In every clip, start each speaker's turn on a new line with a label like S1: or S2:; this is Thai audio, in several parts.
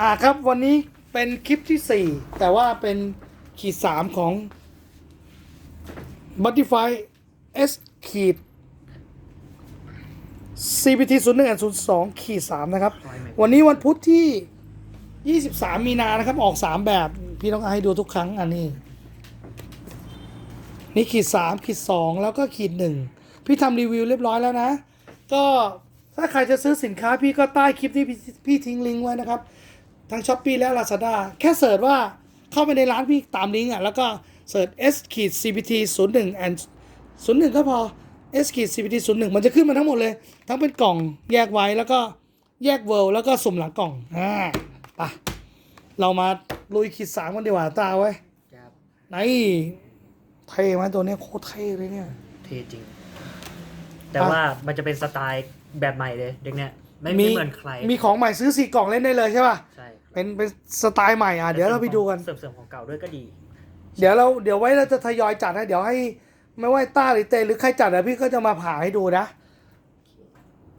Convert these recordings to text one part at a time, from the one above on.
S1: อ่าครับวันนี้เป็นคลิปที่ 4 แต่ว่าเป็นขีด 3 ของ Butterfly S ขีด CPT 0 1 0 2ขีด3นะครับ วันนี้วันพุธที่ 23 มีนานะครับ ออก 3 แบบ พี่ต้องให้ดูทุกครั้งอันนี้ นี่ขีด 3 ขีด 2 แล้วก็ขีด 1 พี่ทำรีวิวเรียบร้อยแล้วนะ ก็ถ้าใครจะซื้อสินค้าพี่ก็ใต้คลิปที่พี่ทิ้งลิงก์ไว้นะครับ ทั้ง s h อ p e e และ Lazada แค่เสิร์ชว่าเข้าไปในร้านพี่ตามลิงก์อะแล้วก็เสิร์ช S ขีด CPT 0 1 and 0 1 ก็พอ S ขีด CPT 0 1มันจะขึ้นมาทั้งหมดเลย ทั้งเป็นกล่องแยกไว้แล้วก็แยกเวิลด์แล้วก็สุ่มหลังกล่องอ่าไปเรามาลุยขีดสามกันดีกว่าตาไว้ย
S2: ครับ
S1: ไหนเท่ไหมตัวเนี้ยโคตรเท่เลยเนี่ย
S2: เท่จริง แต่ว่ามันจะเป็นสไตล์แบบใหม่เลยเด็กเนี้ย ไม่ไม่เหมือนใคร
S1: มีของใหม่ซื้อสี่กล่องเล่นได้เลยใช่ป่ะ
S2: ใช่
S1: เป็นเป็นสไตล์ใหม่อะเดี๋ยวเราไปดูกัน
S2: เสริมเสริมของเก่าด้วยก็ดี
S1: เดี๋ยวเราเดี๋ยวไว้เราจะทยอยจัดให้เดี๋ยวให้ไม่ว่าต้าหรือเตหรือใครจัดอะพี่ก็จะมาผ่าให้ดูนะ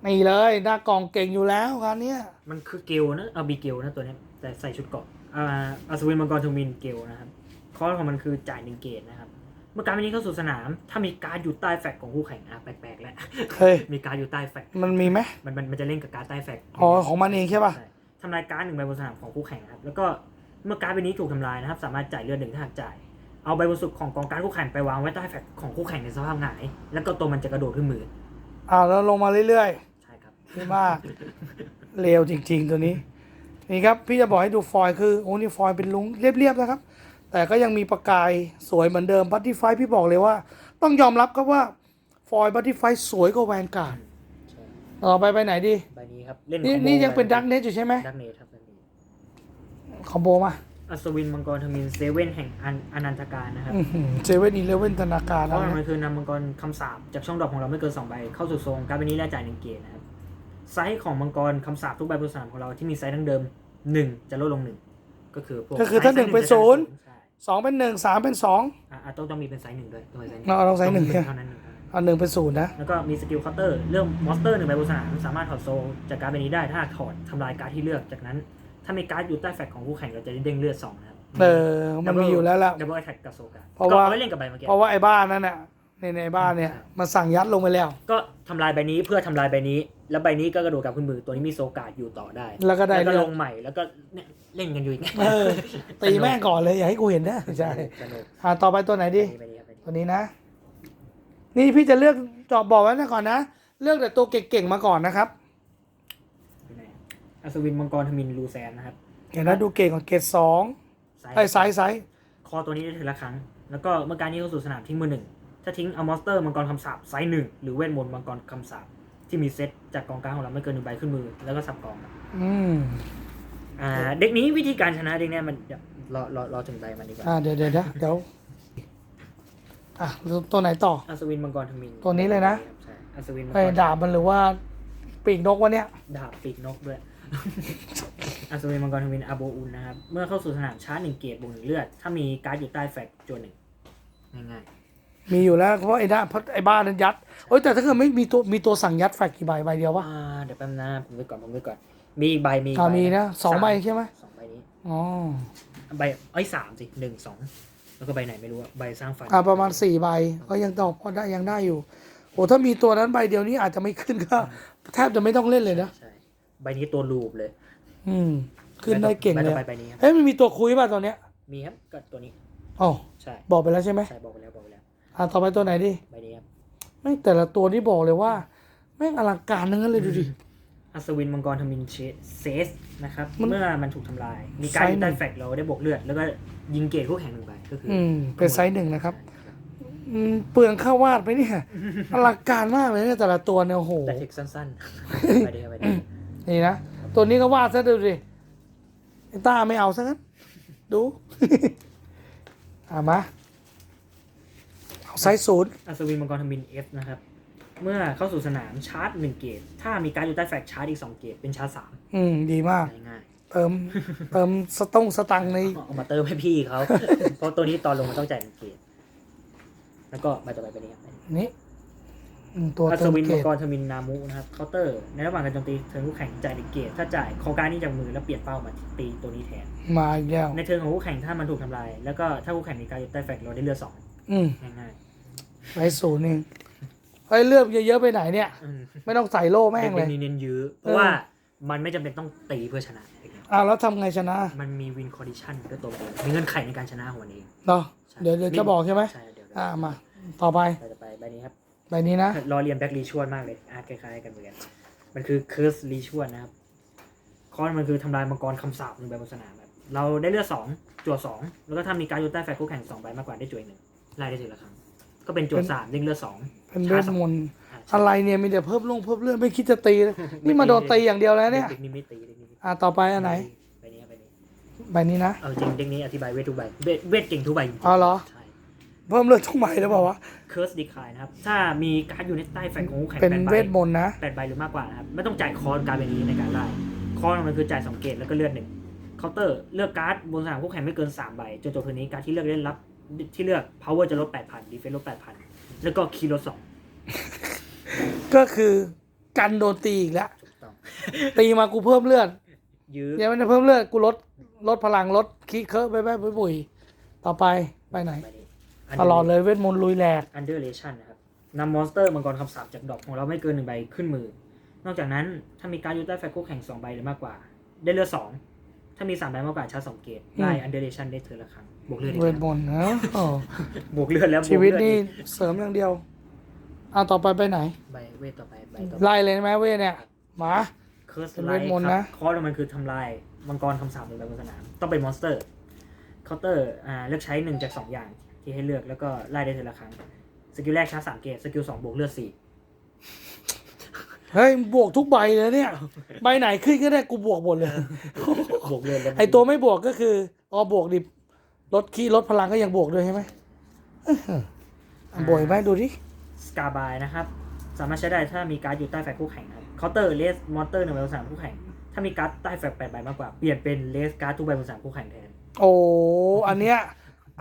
S1: นี่เลยหน้ากล่องเก่งอยู่แล้วคราวเนี้ย
S2: มันคือเกลนะเอาบีเกลนะตัวเนี้ยแต่ใส่ชุดเกราะอ่าอัศวินมังกรทมินเกลนะครับคอร์สของมันคือจ่ายหนึ่งเกตนะครับ เมื่อการวันนี้เข้าสู่สนาม ถ้ามีการดอยู่ใต้แฟกของคู่แข่งอะแปลกๆแล้ว
S1: เฮ้ย
S2: มีการดอยู่ใต้แฟก
S1: มันมีไหม
S2: มันมันมันจะเล่นกับการดใต้แฟก
S1: อ๋อของมันเองใช่ป่ะ
S2: ใช่ทำลายการ์ดหนึ่งใบบนสนามของคู่แข่งนะครับ แล้วก็เมื่อการ์ดใบนี้ถูกทำลายนะครับ สามารถจ่ายเลือดหนึ่งถ้าหากจ่าย เอาใบบนสุดของกองการดคู่แข่งไปวางไว้ใต้แฟกของคู่แข่งในสภาพหงาย แล้วก็ตัวมันจะกระโดดขึ้นมือ
S1: อ่าแล้วลงมาเรื่อย
S2: ใช่ครับ
S1: ๆนี่มากเร็วจริง ๆ ตัวนี้ นี่ครับ พี่จะบอกให้ดูฟอยล์คือโอ้นี่ฟอยล์เป็นลุงเรียบๆนะครับ แต่ก็ยังมีประกายสวยเหมือนเดิมบัตตี้ไฟพี่บอกเลยว่า ต้องยอมรับครับว่าฟอยล์บัตตี้ไฟสวยกว่าแวนการ์ด
S2: ใช่
S1: ต่อไปไปไหนดี
S2: ใบนี้ครับ เล่น
S1: นี่
S2: คอมโบ
S1: นี่ยังเป็นดักเนสอยู่ใช่ไหม
S2: ดักเนทครับใบนี้
S1: คอมโบมา
S2: อัศวินมังกรทมินเซเว่นแห่งอันอนันตการนะครับ
S1: เซเว่นอีเลเว่นธนาการ
S2: เพ
S1: นะ
S2: ราะมันคือนำมังกรคำสาปจากช่องดอกของเราไม่เกินสองใบ เข้าสู่โซนการดใบนี้แลกจ่ายหนึ่งเกตนะครับไซส์ของมังกรคำสาปทุกใบบนสนามของเราที่มีไซส์ดั้งเดิมหนึ่งจะลดลงหนึ่งก็คือพวก
S1: ก็คือถ้า
S2: ไซส์
S1: หนึ่งเป็น
S2: จะ
S1: ศูนย์
S2: ใช่
S1: สองเป็นหนึ่งสามเป็นสอง
S2: อะอะต้องต้องมีเป็นไซส์หนึ่งด้วยต้องเป็นไซส์หนึ่ง
S1: เราเอาไซส์หนึ่ง
S2: เท่านั้นหนึ่งเท่านั้น
S1: เอาหนึ่งเป็นศูนย์นะ
S2: แล้วก็มีสกิลเคาน์เตอร์เรื่องมอนสเตอร์หนึ่งใบบนสนามสามารถถอดโซลจากการดใบนี้ได้ถ้าถอดทำลายการดที่เลือกจากนั้น ถ้ามีการ์ดอยู่ใต้แฟกของคู่แข่งเราจะได้เด้งเลือดสองนะครับ
S1: เออ มันมีอยู่แล้วล่ะ
S2: ดับเบิลแท็กกับโซกา
S1: เพราะว่า
S2: ก็อไว้เล่นกับใบเมื่อกี้
S1: เพราะว่าไอ้บ้านนั่นน่ะในในบ้านเนี่ยมันสั่งยัดลงไปแล้ว
S2: ก็ทำลายใบนี้เพื่อทำลายใบนี้ แล้วใบนี้ก็กระโดดกลับขึ้นมือตัวนี้มีโซกาอยู่ต่อได้
S1: แล้วก็ได้
S2: แล้วก็
S1: เรื่
S2: ล
S1: อง
S2: งใหม่แล้วก็เนี่ย เล่นกันอยู่อีก
S1: เออตีแม่งก่อนเลยอย่าให้กูเห็นนะใช่
S2: สนุก
S1: อ่าต่อไปตัวไหนดี
S2: ใบนี้ครับใบนี้
S1: ตัวนี้นะ นี่พี่จะเลือกจอบบอกไว้นะก่อนนะ เลือกแต่ตัวเก่งๆมาก่อนนะครับ
S2: อยู่ไหนอัศวินมังกรทมินลูแซนนะครับ
S1: เห็นนะดูเก่งของเกรดสอง
S2: ไซส์
S1: ไอ้ไซส์ไซส์
S2: คอตัวนี้ได้ทีละครั้ง แล้วก็เมื่อการนี้เข้าสู่สนามทิ้งมือหนึ่งถ้าทิ้งเอามอนสเตอร์มังกรคำสาปไซส์หนึ่งหรือเวทมนต์มังกรคำสาปที่มีเซตจากกองกลางของเราไม่เกินหนึ่งใบขึ้นมือแล้วก็สับกองครับ
S1: อืม
S2: อ่าเด็กนี้วิธีการชนะเด็กเนี้ยมันเดี๋ยวรอรอรอถึงใบมันดีกว่า
S1: อ่าเดี๋ยวเดี๋ยวเดี๋ยวเดี๋ยวอะตัวไหนต่อ
S2: อัศวินมังกรทมิน
S1: ตัวนี้เลยนะ
S2: ใช่อัศวินมังก
S1: ไอ้
S2: ร
S1: ดาบมันหรือว่าปีกนกวะเนี่ย
S2: ดาบปีกนกด้วยอัศวินมังกรทมินอาโบอุนนะครับ เมื่อเข้าสู่สนามชาร์จหนึ่งเกตบวกหนึ่งเลือด ถ้ามีการ์ดอยู่ใต้แฟกจวนหนึ่งง่าย
S1: มีอยู่แล้วเพราะไอ้ด้าเพราะไอ้บ้านนั้นยัดโอ้ยแต่ถ้าเกิดไม่มีตัวมีตัวสั่งยัดแฟกกี่ใบใบเดียว
S2: ๆ
S1: วะ
S2: อ่าเดี๋ยวแป๊บนะผมไปก่อนผมไปก่อน มีอีกใบมีอีก
S1: อ่า
S2: ใบ
S1: มีนะสองใบา
S2: ม
S1: ใช่ไหม
S2: สองใบนี้
S1: อ๋อ
S2: ใบไอ้ยสามสิหนึ่งสองแล้วก็ใบไหนไม่รู้อะใบสร้างฝัน
S1: อ่าประมาณสี่ใบก็ยังตอบพอได้ยังได้อยู่โอ้ถ้ามีตัวนั้นใบเดียวนี้อาจจะไม่ขึ้นก็ แทบจะไม่ต้องเล่นเลยนะ
S2: ใช่ใบนี้ตัวลูปเลย
S1: อืม ขึ้นได้เก่ง
S2: ใบ
S1: เล
S2: ต่
S1: ย
S2: อไปใบนี้ครับ
S1: เฮ้ยมันมีตัวคุยป่ะตัวเนี้ย
S2: มีครับก็ตัวนี้
S1: อ๋อ
S2: ใช่
S1: บอกไปแล้วใช่ไหม
S2: ใช่บอกไปแล้วบอกไปแล้ว
S1: อ่าต่อไปตัวไหนดิ
S2: ใบนี้ครับ
S1: แม่งแต่ละตัวนี่บอกเลยว่า แม่งอลังการทั้งนั้นเลยดูดิ
S2: อัศวินมังกรทมินเชเซสนะครับ
S1: มัน
S2: เมื่อมันถูกทำลาย มีการดอยู่
S1: ไซส์หนึ่
S2: ใต้
S1: ง
S2: แฟกเราได้บวกเลือด แล้วก็ยิงเกตคู่แข่งหนึ่งใบก็คือ
S1: อื
S2: อ
S1: มเป็นไซส์หนึ่งนะครับอืมเปลืองข้าววาดไปเนี่ยอลังการมากเลยเนี่ยแต่ละตัวเนี่ยโอ้โห
S2: แต่เทคสั้นๆ ไปเดียวไปเดียว
S1: นี่นะ ตัวนี้ก็วาดซะดูดิไอ้ต้าไม่เอาซะงั้น ดู เอามา เอาไซส์ศูนย์
S2: อัศวินมังกรทมินเอฟนะครับ เมื่อเข้าสู่สนามชาร์จหนึ่งเกต ถ้ามีการดอยู่ใต้แฟกชาร์จอีกสองเกต เป็นชาร์จสาม
S1: อืมดีมาก
S2: ง่าย
S1: เติม เติมสตงสตังค์ใน
S2: ๆเอามาเติมให้พี่เขา เพราะตัวนี้ตอนลงมันต้องจ่ายหนึ่งเกต แล้วก็ใบต่อไปเป็นนี้ครับ
S1: นี้อืมตัว
S2: อัศ
S1: เติม
S2: วิน
S1: เก
S2: มั
S1: รงด
S2: กรทมินนามุนะครับเคาน์เตอร์ในระหว่างการโจมตีเทิร์นคู่แข่งจ่ายหนึ่งเกต ถ้าจ่ายคอการดนี้จากมือแล้วเปลี่ยนเป้ามาตีตัวนี้แทน
S1: มาอีกแล้ว
S2: ในเทิร์นของคู่แข่งถ้ามันถูกทำลาย แล้วก็ถ้าคู่แข่งมีการยุดใต้แฟกเราได้เลือดสอง
S1: อืม
S2: ง่าย
S1: ไปศูนย์เอง เฮ้ยเลือกเยอะๆไปไหนเนี่ย
S2: ๆอืม
S1: ไม่ต้องใส่โล่แม่งเล
S2: เด็
S1: ย
S2: กนี้เน้นยื้อเพราะว่ามันไม่จำเป็นต้องตีเพื่อชนะ
S1: อ้าวแล้วทำไงชนะ
S2: มันมีวินคอ n ดิชันด้วยตัวมันเองมีเงื่อนไขในการชนะของมันเอง
S1: เนาะ
S2: ใช่
S1: เดี๋ยวเดี๋ยวจะบอกใช่ไหม
S2: ใช่เดี๋ยว
S1: อ่ามา ต่อไป
S2: เราจะไปใบนี้ครับ
S1: ใบนี้นะ
S2: รอเรียนแบ็กรีชวดมากเลยอาร์ตคล้ายๆกันเหมือนกัน มันคือเคิร์สรีชวดนะครับคอนมันคือทำลายมังกรคำสาปหนึ่งใบบนสนามครับเราได้เลือดสองจั่วสองแล้วก็ถ้ามีการโยนใต้แฟกคู่แข่งสองใบมากกว่าได้จั่วอีกหนึ่งไล่ได้ทีละครั้ง ก็เป็นจั่วสามยิงเลือดสอง
S1: เป็นเว
S2: ชา
S1: ท
S2: สอง
S1: มนต์
S2: อ่า
S1: อะไรเนี่ยมีแต่เพิ่มลงเพิ่มเลื่อนไม่คิดจะตีเลยนี่มาโดนตีอย่างเดียวแล้วเนี่ย
S2: เด็กนี้ไม่ตีเด็กนี้ไม่ตี
S1: อ่าต่อไปอันไหน
S2: ใบนี้ครับใบนี้
S1: ใบนี้นะ
S2: เอาจริงเด็กนี้อธิบายเวททุกใบเวทเวทเก่งทุกใบจริงๆ
S1: อ๋อเหรอ
S2: ใช่
S1: เพิ่มเลือดทุกใบหรือเปล่าวะ
S2: เคิร์สดีคายนะครับ ถ้ามีการ์ดอยู่ในใต้แฟนของคู่แข่ง
S1: เป็น
S2: แปดใบ
S1: เวทมนต์นะ
S2: แปดใบหรือมากกว่านะครับ ไม่ต้องจ่ายคอร์สการ์ดใบนี้ในการไล่คอร์สมันคือจ่ายสองเกตแล้วก็เลือดหนึ่งเคาน์เตอร์เลือกการ์ดบนสนามคู่แข่งไม่เกินสามใบจนจบเทิร์นนี้การ์ดที่เลือกได้รับที่เลือก power จะลดแปดพันดีเฟนลดแปดพัน แล้วก็คีย์ลดสอง
S1: ก็คือกันโดนตีอีกแล้ว
S2: ถูกต้อง
S1: ตีมากูเพิ่มเลือด
S2: ยื้อ
S1: เดี๋ยวมันจะเพิ่มเลือดกูลดลดพลังลดคีเคอะไปไปไปบุยต่อไปไปไหน
S2: ใบนี้
S1: ตลอดเลยเวทมนต์ลุยแหลก
S2: อันเดอร์เลชันนะครับนำมอนสเตอร์มังกรคำสาปจากดอกของเราไม่เกินหนึ่งใบขึ้นมือ นอกจากนั้นถ้ามีการ์ดยูใต้แฟคู่แข่งสองใบหรือมากกว่า ได้เลือดสองถ้ามีสามใบมากกว่าชาร์จสองเกตไล่อันเดอร์เลชันได้เธอละครั้ง บวกเลือดอีก
S1: เว
S2: แล้
S1: ท
S2: ว
S1: มนต์นะโอ้
S2: บวกเลือดแล้วบก
S1: ชีวิต
S2: เลือด
S1: นี่
S2: อีก
S1: เสริมอย่างเดียวอ่าต่อไปไปไหน
S2: ใบเวทต่อไปใบต่อไป
S1: ไล่เลยไหมเวทเนี่ยมา
S2: เคิร์ส
S1: เป็น
S2: ไล
S1: เวท
S2: ท์
S1: มนต์
S2: ครั
S1: นะ
S2: บคอร์สมันคือทำลายมังกรคำสาปหนึ่งใบบนสนาม ต้องเป็นมอนสเตอร์เคาน์เตอร์อ่าเลือกใช้หนึ่งจากสองอย่างที่ให้เลือกแล้วก็ไล่ได้ทีละครั้ง สกิลแรกชาร์จสามเกตสกิลสองบวกเลือดสี่
S1: เฮ้ยบวกทุกใบเลยเนี่ย ใบไหนขึ้นก็ได้กูบวกหมดเลย
S2: บวกเลือดแล้ว
S1: ไอตัวไม่บวกก็คืออ๋อบวกดิ ลดคีย์ลดพลังก็ยังบวกด้วยใช่ไหมเอออะบวกอีกไหมดูดิ
S2: สกาบายนะครับ สามารถใช้ได้ถ้ามีการ์ดอยู่ใต้แฟกคู่แข่งนะครับเคาน์เตอร์เลสมอนเตอร์หนึ่งใบบนสนามคู่แข่ง ถ้ามีการ์ดใต้แฟกแปดใบมากกว่า เปลี่ยนเป็นเลสการ์ดทุกใบบนสนามคู่แข่งแทน
S1: โอ้อันเนี้ย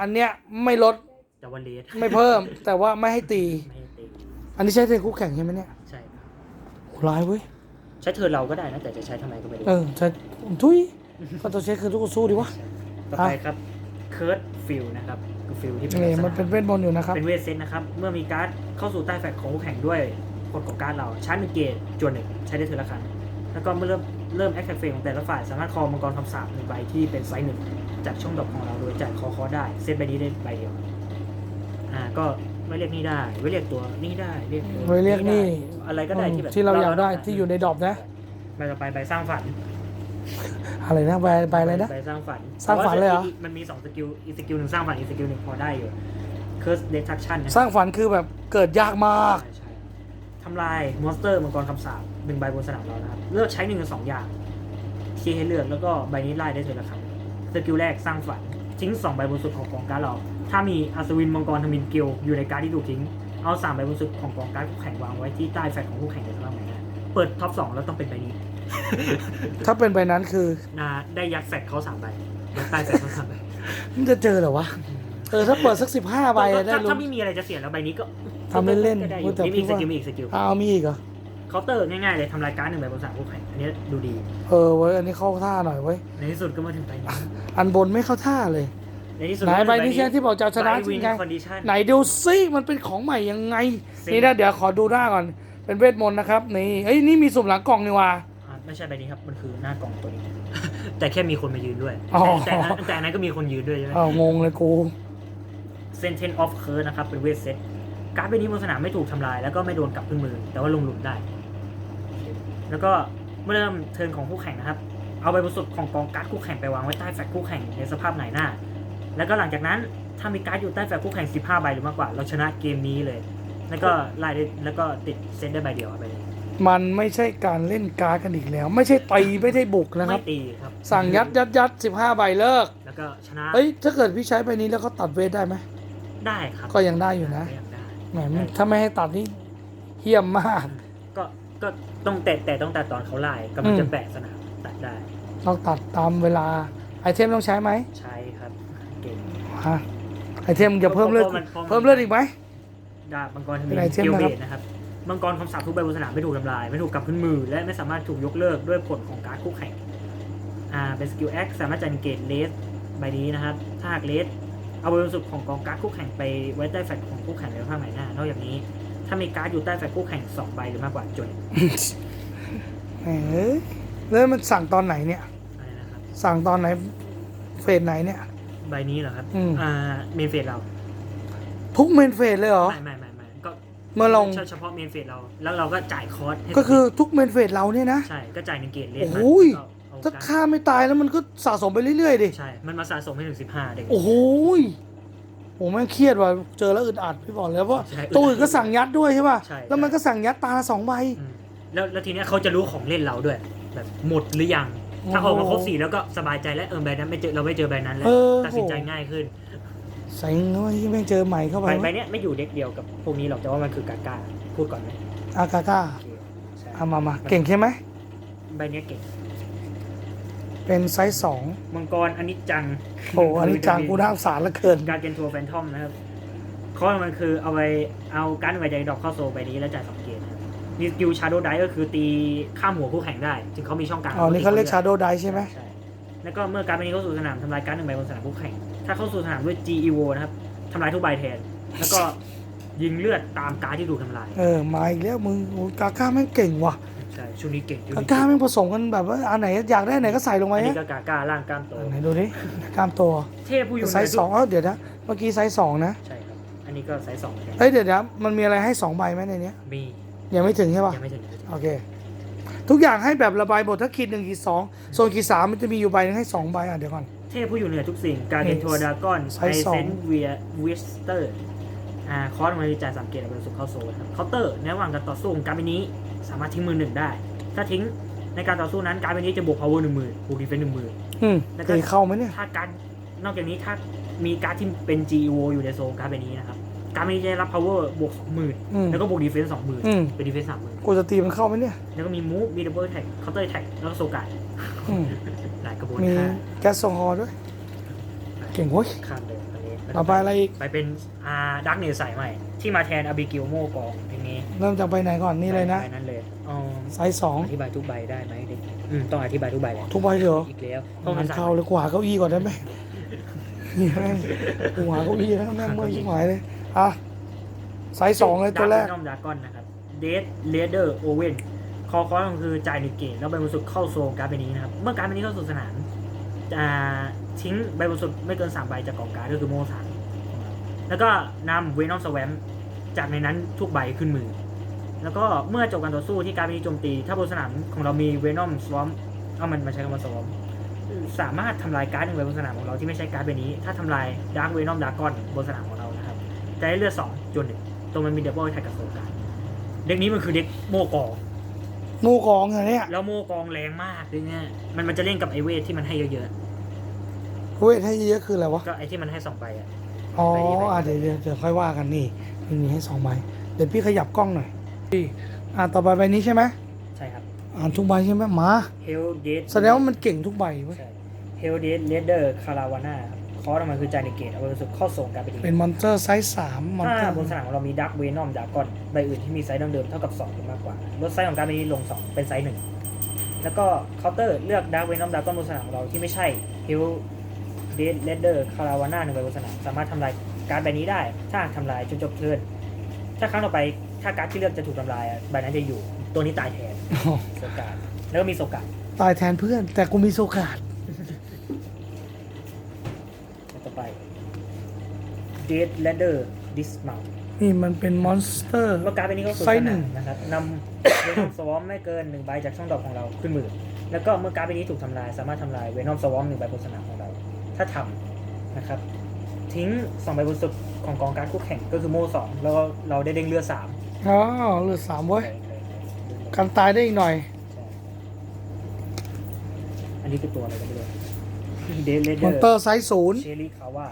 S1: อันเนี้ยไม่ลด
S2: แต่ว่าเลส
S1: ไม่เพิ่ม แต่ว่าไม่ให้ตี
S2: ไม่ให้ตี
S1: อันนี้ใช้เทคู่แข่งใช่ไหมเนี่ย
S2: ใช่ครับ
S1: โหร้ายเว้ย
S2: ใช้เธอเราก็ได้นะแต่จะใช้ทำไมก็ไม่รู้
S1: เออใช้ทุยก็ตัวเช็คคือทุกคนสู้ดีวะ
S2: ต่อไปครับ เคิร์ดฟิลนะครับคือฟิลที่เป็น
S1: นี่
S2: ลักษณะ
S1: มันเป็นเวทมนต์อยู่นะครับ
S2: เป็นเวทเซตนะครับ เมื่อมีการ์ดเข้าสู่ใต้แฟกของคู่แข่งด้วยกฎของการ์ดเราชาร์จหนึ่งเกตจวนหนึ่งใช้ได้เทอละครั้งแล้วก็เมื่อเริ่มเริ่มแอคแท็กเฟสของแต่ละฝ่ายสามารถคอมังกรคำสาปหนึ่งใบที่เป็นไซส์หนึ่งจากช่องดอกของเราโดยจ่ายคอคอได้เซตใบนี้ได้ใบเดียวอ่าก็ไม่เรียกนี่ได้ไว้เรียกตัวนี่ได้เรียกตัว
S1: ไว้เรียกนี่
S2: ได้อะไรก็ได้ที่แบบ
S1: ที่เราอยากได้
S2: ต้ง
S1: ที่อยู่ในดรอปนะ
S2: ใบต่อไปใบสร้างฝัน
S1: อะไรนะใบใบอะไรนะ
S2: ใบสร้างฝัน
S1: สร้างฝันเลยเหรอ
S2: พาะว่ามันมีสองสกิล อีกสกิลหนึ่งสร้างฝัน อีกสกิลหนึ่งพอได้อยู่ Curse Destruction นะ
S1: สร้างฝันคือแบบเกิดยากมาก
S2: ใช่ใช่ทำลายมอนสเตอร์มังกรคำสาปหนึ่งใบบนสนามเรานะครับ เลือกใช้หนึ่งในสองอย่าง ที่ให้เลือกแล้วก็ใบนี้ไล่ได้เทอละครั้งสกิลแรกสร้างฝัน ทิ้งสองใบบนสุดของกองการ์ดเรา ถ้ามีอัศวินมังกรทมินเกิลอยู่ในการ์ดที่ถูกทิ้ง เอาสามใบบนสุดของกองการ์ดคู่แข่งวางไว้ที่ใต้แฟกของคู่แข่งในสภาพไหนนะเปิดท็อปสองแล้วต้องเป็นใบนี้
S1: ถ้าเป็นใบนั้นคือ
S2: นะได้ยัดแฟกเขาสามใบยัดใต้แฟกเขาสามใบ
S1: มันจะเจอเหรอวะ เออถ้าเปิดสักสิบห้าใบ
S2: ก็
S1: ได้
S2: ถ้า
S1: ลุ้
S2: ถ้าน ไม่มีอะไรจะเสียแล้วใบนี้ก็
S1: ทำเล่นๆ
S2: ก็ได้อ
S1: โอ้
S2: ยู่
S1: แต่
S2: มี
S1: พี่
S2: อีกส
S1: ว่า
S2: กิลมีอีกสกิล
S1: อ้าวมีอีกเหรอ
S2: เคาน์เตอร์ง่ายๆเลยทำลายการ์ดหนึ่งใบบนสนามคู่แข่งอันนี้ดูดี
S1: เออเว้ยอันนี้เข้าท่าหน่อยเว้ย
S2: ในที่สุดก็มาถึงใบนี้
S1: อันบนไม่เข้าท่าเลย
S2: ในที่สุด
S1: ไหนใบนี้ใช่ที่บอกจะเอาชนะ
S2: ใบ
S1: จ
S2: วิ
S1: ริ
S2: น
S1: งไง
S2: คอนดิชัน
S1: ไหนดูซิมันเป็นของใหม่ยังไง
S2: ซิ
S1: นี่นะเดี๋ยวขอดูหน้าก่อน เป็นเวทมนต์นะครับ นี่เอ้ยนี่มีสุ่มหลังกล่องนี่ว่า
S2: ไม่ใช่ใบนี้ครับ มันคือหน้ากล่องตัวนี้ แต่แค่มีคนมายืนด้วย
S1: อ๋อ
S2: แต่แต่แต่อันนั้นก็มีคนยืนด้วยใช่ไหม
S1: อ้าวงงเลยกู
S2: เซนเทนออฟเคิร์นะครับ เป็นเวทเซตการ์ดใบนี้บนสนามไม่ถูกทำลาย แล้วก็ไม่โดนกลับขึ้นมือ แต่ว่าลงหลุมได้ แล้วก็เมื่อเริ่มเทิร์นของคู่แข่งนะครับ เอาใบบนสุดของกองการ์ดคู่แข่งไปวางไว้ใต้แฟกคู่แข่งในสภาพไหนหน้า แล้วก็หลังจากนั้นถ้ามีการ์ดอยู่ใต้แฟกคู่แข่ง 15 ใบหรือมากกว่า เราชนะเกมนี้เลย แล้วก็ไล่ได้แล้วก็ติดเซตได้ใบเดียวอะใบนี้
S1: มันไม่ใช่การเล่นการ์ดกันอีกแล้ว ไม่ใช่ตีไม่ได้บุกนะครับ
S2: ไม่ตีครับ
S1: สั่งยัดยัดยัดสิบห้าใบเลิก
S2: แล้วก็ชนะ
S1: เฮ้ยถ้าเกิดพี่ใช้ใบนี้แล้วเขาตัดเวทได้ไหม
S2: ได้ครับ
S1: ก็ยังได้อยู่นะ
S2: ก็ยังได้
S1: แหมมันถ้าไม่ให้ตัดนี่เฮี้ยมมาก
S2: ก็ก็ต้องแต่แต่ต้องตัดตอนเขาไล่กำลัง
S1: อื
S2: จะ
S1: ม
S2: แปะสนามตัดได้
S1: ต้องตัดตามเวลาไอเทมต้องใช้ไหม
S2: ใช่ครับเก่ง
S1: ฮะไอเทมจะเพิ่มเลือด
S2: เพราะมันเพราะมัน
S1: เพิ่มเลือดอีกไหม
S2: ดาบมังกรท
S1: เป็
S2: มิ
S1: น
S2: น
S1: ไอเทม
S2: เกียว
S1: นะครับ
S2: เบดนะครับ มังกรคำสาปทุกใบบนสนามไม่ถูกทำลาย ไม่ถูกกลับขึ้นมือ และไม่สามารถถูกยกเลิกด้วยผลของการดคู่แข่งอ่าเป็นสกิลแอคสามารถจัดเกตเลสใบนี้นะครับ ถ้าหากเลสเอาบนสุดของกองการ์ดคู่แข่งไปไว้ใต้แฟลชของคู่แข่งในภาคไหนหน้านอกจากนี้ ถ้ามีการ์ดอยู่ใต้แฟลชคู่แข่งสองใบหรือมากกว่าจน
S1: แหมแล้วมันสั่งตอนไหนเนี่ย
S2: อะไรนะครับ
S1: สั่งตอนไหนเฟสไหนเนี่ย
S2: ใบนี้เหรอครับ
S1: อืม
S2: อ่าเมนเฟสเรา
S1: ทุกเมนเฟสเลยเหรอ
S2: ไม่ไม่ไม่ไม่ก็
S1: เมื่อลง
S2: เฉพาะเมนเฟสเรา แล้วเราก็จ่ายคอร์สให้
S1: ก็คือทุกเมนเฟสเราเนี่ยนะ
S2: ใช่ ก็จ่ายหนึ่งเกตเลส
S1: โอ้
S2: มา
S1: โห
S2: แล้วก็เอา
S1: ถ้า
S2: การ์ด
S1: ฆ่าไม่ตายแล้วมันก็สะสมไปเรื่อยๆดิ
S2: ใช่ มันมาสะสมให้ถึงสิบห้าเด็ก
S1: โอ้โหยโอ้แม่งเครียดว่ะ เจอแล้วอึดอัดพี่บอกเลยว่า
S2: ใช่
S1: ตัวอื่นก็สั่งยัดด้วยใช่ป่ะ
S2: ใช่
S1: แล้วมันก็สั่งยัดตาละสองใบ
S2: อืมแล้วแล้วทีเนี้ยเขาจะรู้ของเล่นเราด้วย แบบหมดหรือยัง ถ้าออกมาครบสี่แล้วก็สบายใจแล้วเออใบนั้นไม่เจอเราไม่เจอใบนั้นแล้ว
S1: เออ
S2: ตัดสินใจง่ายขึ้น
S1: ใส่เงยแม่งเจอใหม่เข้าไป
S2: ใบใบเนี้ยไม่อยู่เด็กเดียวกับพวกนี้หรอกแต่ว่ามันคือกาก้าพูดก่อนไหม
S1: อากาก้า
S2: โอเคใช่
S1: เอามามาเก่งใช่ไหม
S2: ใบเนี้ยเก่ง
S1: เป็นไซส์สอง
S2: มังกรอันนี้จัง
S1: โอ้อันนี้จางกูน่าสงสารเหลือเกิน
S2: การเกนทัวร์แฟนทอมนะครับข้อมันคือเอาไปเอาการดไวใจดอกเข้าโซลใบนี้แล้วจ่ายสองเกตนะครับมีสกิลชาร์โดไดก็คือตีข้ามหัวคู่แข่งได้จึงเขามีช่องกลาง
S1: อ๋อ นี่เขาเรียกชาโดไดใช่ไหม
S2: ใช่แล้วก็เมื่อการดใบนี้เข้าสู่สนามทำลายการดหนึ่งใบบนสนามคู่แข่ง ถ้าเข้าสู่สนามด้วย G Evo นะครับทำลายทุกใบแทน แล้วก็ยิงเลือดตามการดที่ถูกทำลาย
S1: เออมาอีกแล้วมึงโอ้กาก้าแม่งเก่งว่ะ
S2: ใช่ชุดนี้เก่งชุด
S1: กา
S2: นี้
S1: ก้า
S2: เก่ง
S1: แม่งผสมกันแบบว่าอันไหนอยากได้ไหนก็ใส่ลงไป
S2: อันนี้
S1: ฮะ
S2: ก็กาก้าล่างกล้ามโต
S1: อันไหนดูดิกล้ามตัว
S2: เทพผู้อยู่
S1: ไซส์สองเออเดี๋ยวนะเมื่อกี้ไซส์สองนะ
S2: ใช่ครับ อันนี้ก็ไซส์สองเหมือนกัน
S1: เอ้ยเดี๋ยวนะมันมีอะไรให้สองใบไหมในเนี้ย
S2: มี
S1: ยังไม่ถึงใช่ป่ะ
S2: ยังไม่ถึงยังไม่ถึง
S1: โอเค ทุกอย่างให้แบบระบายบทถ้าขีดหนึ่งขีดสองส่วนขีดสามมันจะมีอยู่ใบหนึงให้สองใบอะเดี๋ยวก่อน
S2: เทพผู้อยู่เหนือทุกสิ่ง การเดนทัวร์ดากอน
S1: ไซ
S2: ไอ
S1: ส์สอ
S2: เซ
S1: ง
S2: นเวียวิสเตอร์อ่าคอร์สมาจ่ายสามเกตเอาไปสุดเข้าโซนครับเคาน์เตอร์ในระหว่างการต่อสู้ของการดใบนี้สามารถทิ้งมือหนึ่งได้ ถ้าทิ้งในการต่อสู้นั้นการดใบนี้จะบวก power หนึ่งหมื่นบวกดีเฟนหนึ่งหมื่น
S1: อืม
S2: แล้วก็
S1: ตีเข้าไหมเนี่ย
S2: ถ้าการนอกจากนี้ถ้ามีการดที่เป็น GEO อยู่ในโซนการดใบนี้นะครับการดใบนี้จะได้รับ power บวกสองหมื่น
S1: อืม
S2: แล้วก็บวกดีเฟนสองหมื่น
S1: อืม
S2: เป็นดีเฟนสามหมื่น
S1: กูจะตีมันเข้าไหมเนี่ย
S2: แล้วก็มี move มี double attack counter attack แล้วก็โซกา
S1: อืม
S2: หลายกระบวน
S1: มี
S2: ท่า
S1: แก๊สโซฮอล์ด้วย เก่งเว้ย
S2: ข้ามเลยอันนี้
S1: ต่อไปอะไรอีก
S2: ไปเป็นอ่าดักเนลสายใหม่ ที่มาแทนอาบิกิโอโมกองอย่างนี้
S1: เริ่มจากไปไหนก่อนนี่เลยนะ
S2: ไปนั้นเลยอ๋อ
S1: ไซส์สอง
S2: อธิบายทุกใบได้ไหมเด็กอืมต้องอธิบายทุกใบเลย
S1: ทุกใบเลยเหรอ
S2: อีกแล้วต้อง
S1: มั
S2: เป็นนสาย
S1: เข้าเลยกว่าเก้าอี้ก่อนได้ไหมนี่แม่งกูหาเก้าอี้แล้วแม่งเมื่อยชิบหายเลย อะ ไซส์สองเลยตัวแรก
S2: น้อมดากอนนะครับเดดเลเดอร์โอเวน คอคอร์ก็คือจ่ายหนึ่งเกตแล้วใบบนสุดเข้าโซนการ์ดใบนี้นะครับ เมื่อการ์ดใบนี้เข้าสู่สนามจะทิ้งใบบนสุดไม่เกินสามใบจากกองการ์ดก็คือโม่สามแล้วก็นำเวนอมสแวมจากในนั้นทุกใบขึ้นมือ แล้วก็เมื่อจบการต่อสู้ที่การ์ดใบนี้โจมตี ถ้าบนสนามของเรามีเวนอมสวอมเอามันมาใช้คำว่าสวอมสามารถทำลายการ์ดหนึ่งใบบนสนามของเราที่ไม่ใช่การ์ดใบนี้ ถ้าทำลายดาร์กเวนอมดากอนบนสนามของเรานะครับจะได้เลือดสองจนหนึ่งตัวมันมีเดบเบิลแท็กกับโซการเด็กนี้มันคือเด็กโมกอ ง
S1: งูกองเหรอเนี่ย
S2: แล้วโมกองแรงมากด้วยเนี่ยมันมันจะเล่นกับไอเวทที่มันให้เยอะ
S1: เว้ยให้เยอะคืออะไรวะ
S2: ๆ ก็ไอที่มันให้สองใบอะ
S1: อ๋อ
S2: ไปไป
S1: อะเดี๋ยวเดี๋ยวเดี๋ยวค่อยว่ากันนี่มันมีให้สองใบเดี๋ยวพี่ขยับกล้องหน่อยนี่อะต่อไปใบนี้ใช่ไหม
S2: ใช่ครับ
S1: อ่านทุกใบใช่ไหมมา
S2: เฮลเดด
S1: แสดงว่ามันเก่งทุกใบเว้ย
S2: ใช่เฮลเดดเลเดอร์คาราวาน่าครับ คอร์สมันคือจายในเกตเอาไปรู้สึกเข้าส่งการไปดี
S1: เป็นมอนเตอร์ไซส์สามมอน
S2: ถ้า
S1: เตอร์
S2: บนสนามของเรามีดักเวนอมดากอนใบอื่นที่มีไซส์ดั้งเดิมเท่ากับ2หรือมากกว่าลดไซส์ของการไปนี้ลง 2 เป็นไซส์หนึ่งแล้วก็เคาน์เตอร์เลือกดักเวนอมดากอนบนสนามของเราที่ไม่ใช่เฮลเดดเลเดอร์คาราวาน่าหนึ่งใบบนสนามสามารถทำลายการดใบนี้ได้ ถ้าหากทำลายจนจบเทิร์นถ้าครั้งต่อไปถ้าการดที่เลือกจะถูกทำลายอะใบนั้นจะอยู่ตัวนี้ตายแทน
S1: อ๋อ
S2: โซการ์ดแล้วก็มีโซการ์ด
S1: ตายแทนเพื่อน แต่กูมีโซกาด
S2: ต่อไป เดดเลเดอร์ดิสมา
S1: นี่มันเป็นมอนสเตอร์
S2: เมื่อการดใบนี้เข้าสู่
S1: ไซ
S2: ส
S1: ส์หนึ่
S2: นางมนะครับนำเวนอมสวอมไม่เกินหนึ่งใบจากช่องดอกของเราขึ้นมือ แล้วก็เมื่อการดใบนี้ถูกทำลาย สามารถทำลายเวนอมสวอมหนึ่งใบบนสนามของเรา ถ้าทำนะครับ ทิ้งสองใบบนสุดของกองการดคู่แข่งก็คือโม่สองแล้วก็เราได้เด้งเลือดสาม
S1: อ๋อเหลือสามเว้ยกันตายได้อีกหน่อย
S2: อันนี้คือตัวอะไรกันไม่รู้เดดเลเด
S1: ม
S2: อ
S1: อน
S2: ร์
S1: เตอร์ไซส์ศูนย์
S2: เชอรี่คาว่า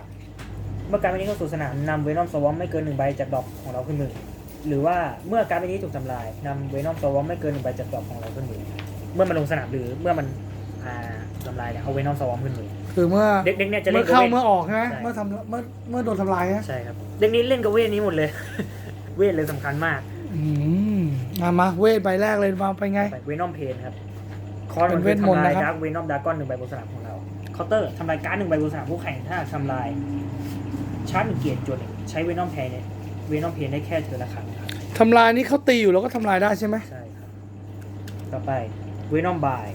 S2: เมื่อการดใบนี้เข้าสู่สนามนำเวนอมสวอมไม่เกินหนึ่งใบจากดอกของเราขึ้นมือ หรือว่าเมื่อการดใบนี้ถูกทำลายนำเวนอมสวอมไม่เกินหนึ่งใบจากดอกของเราขึ้นมือ เมื่อมันลงสนามหรือเมื่อมันอ่าทำลายเนี่ยเอาเวนอมสวอมขึ้นมือ
S1: คือเมื่อ
S2: เด็กๆเนี่ยจะเล่
S1: เมื่
S2: น
S1: อ
S2: กับ
S1: เข้า
S2: เวท
S1: เมื่อออกใช่ไหม
S2: ใช่
S1: เมื่อทำเมื่อเมื่อโดนทำลายนะ
S2: ใช่ครับ เด็กนี้เล่นกับเวทนี้หมดเลย เวทเลยสำคัญมาก
S1: อืมมามาเวทใบแรกเลยมาไปไง
S2: ไปเวนอมเพนครับคอร์
S1: เป็
S2: มันน
S1: เว
S2: คือ
S1: ทมนต์
S2: ทำลาย
S1: นะครับ
S2: ดาร์กเวนอมดากอนหนึ่งใบบนสนามของเราเคาน์เตอร์ทำลายการ์ดหนึ่งใบบนสนามคู่แข่งถ้าทำลาย ชาร์จหนึ่งเกียร์จวนหนึ่งใช้เวนอมเพนเนี่ยเวนอมเพนได้แค่เธอละครั้งครับ
S1: ทำลายนี่เขาตีอยู่แล้วก็ทำลายได้ใช่ไหม
S2: ใช่ครับต่อไปเวนอมบาย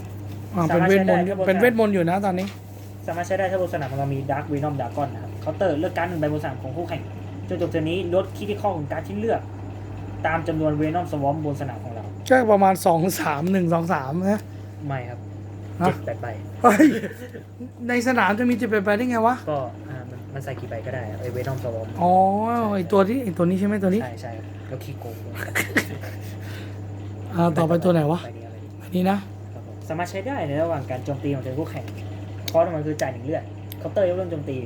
S1: อ่าเป็นเวทมนต์
S2: สามารถใช้ได้
S1: เป็นเวทมนต์อยู่นะตอนนี้
S2: สามารถใช้ได้ถ้าบนสนามของเรามีดาร์กเวนอมดากอนนะครับเคาน์เตอร์เลือกการ์ดหนึ่งใบบนสนามของคู่แข่งจนจบเทอร์นนี้ลดคิดที่ข้อของการ์ดที่เลือก ตามจำนวนเวนอมสวอมบนสนามของเรา
S1: ก็ประมาณสองสามหนึ่งสองสามนะ
S2: ไม่ครับ
S1: ฮะ
S2: เจ็ดแปดใบ
S1: เฮ้ยในสนามจะมีจะเป็นไปได้ไงวะ
S2: ก็อ่ามัน มันใส่กี่ใบก็ได้ครับไอเวนอมสวอม
S1: อ๋อไอตัวที่ไอตัวนี้ใช่ไหมตัวนี้
S2: ใช่ใช่แล้วขี้โกงด้วย
S1: อ่าต่อไปตัวไหนวะ
S2: ใบนี้อะไรดี
S1: อันนี้นะ
S2: ครับผมสามารถใช้ได้ในระหว่างการโจมตีของเธอคู่แข่งคอร์สมันคือจ่ายหนึ่งเลือดเคาน์เตอร์ยกเลิกโจมตี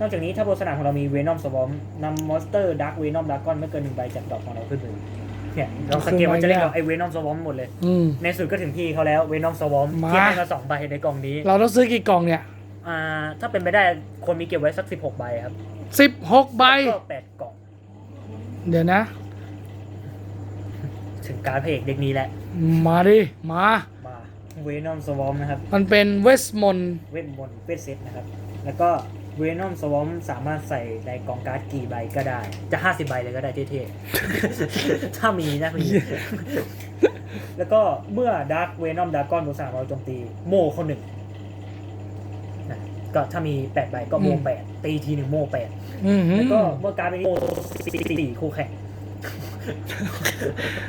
S2: นอกจากนี้ถ้าบนสนามของเรามีเวนอมสวอมนำมอนสเตอร์ดักเวนอมดากอนไม่เกินหนึ่งใบจากดอกของเราขึ้นมือเนี่ยเราสังเกตว่าจะเล่นกับไอเวนอมสวอมหมดเลย
S1: อืม
S2: ในสุดก็ถึงที่เขาแล้วเวนอมสวอม
S1: มา
S2: เก็บให้มาสองใบในกล่องนี้
S1: เราต้องซื้อกี่กล่องเนี่ย
S2: อ่าถ้าเป็นไปได้คนมีเก็บไว้สักสิบหกใบครับ
S1: สิบหกใบ
S2: ก็แปดกล่อง
S1: เดี๋ยวนะ
S2: ถึงการดพระเอกเด็กนี้แหละ
S1: มาดิ มา
S2: มาเวนอมสวอมนะครับ
S1: มันเป็นเวสมนต์
S2: เวทมนต์เวทเซตนะครับ แล้วก็เวนอมสวอมสามารถใส่ในกล่องการ์ดกี่ใบก็ได้ จะ50ใบเลยก็ได้เท่ๆ ถ้ามีนะมี แล้วก็เมื่อดาร์ v เวนอมดากอนบนสนามเราโจมตีโม่คนหนึ่งนะ ก็ถ้ามี8ใบก็โม่แปดตีทีหนึ่งโม่แปด
S1: อือหือ
S2: แล้วก็เมื่อการดเป็นโม่สี่คู่แข่ง